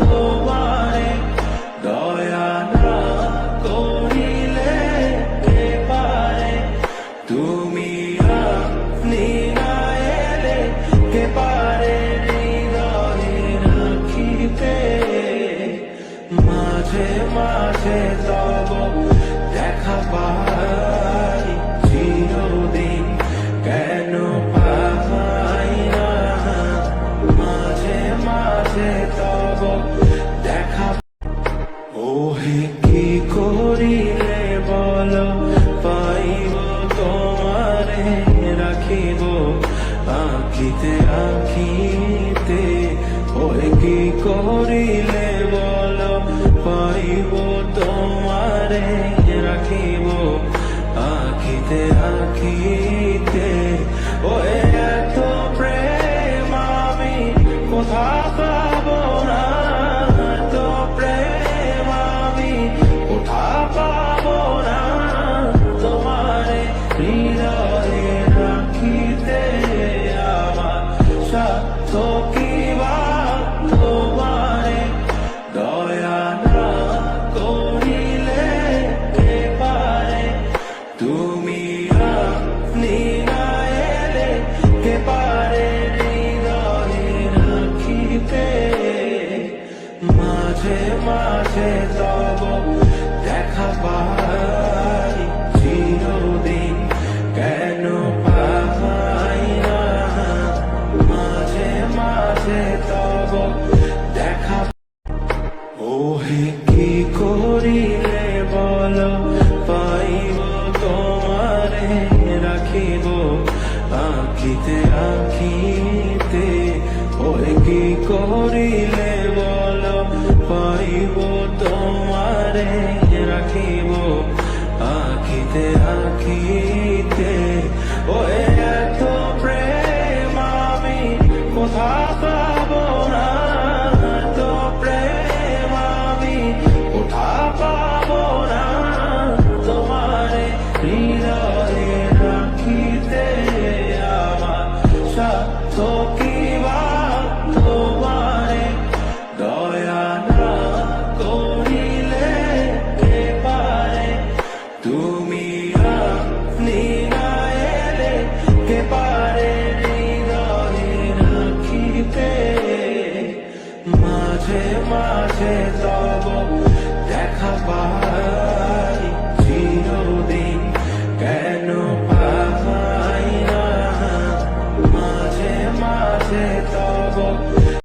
তোমারে করিলে বল, পাইব তোমারে, রাখিব আঁখিতে আঁখিতে ওই কি করিলে বল, পাইব তোমারে, রাখিব আঁখিতে আখিতে মাঝে তব দেখা পাই চিরদিন। কেন পাই না? মাঝে মাঝে দেখা ওহে কি করিলে বল? পাইব তোমারে, রাখিব আখিতে আখিতে। ওহে কি করিলে পাইব তোমারে, রাখিব আখিতে আখিতে ওহে এত প্রেম আমি কোথা পাবো না। এত প্রেম আমি কোথা পাবো না। তোমারে হৃদয়ে রাখিতে আমার সাধ্য মাঝে তব দেখা পায়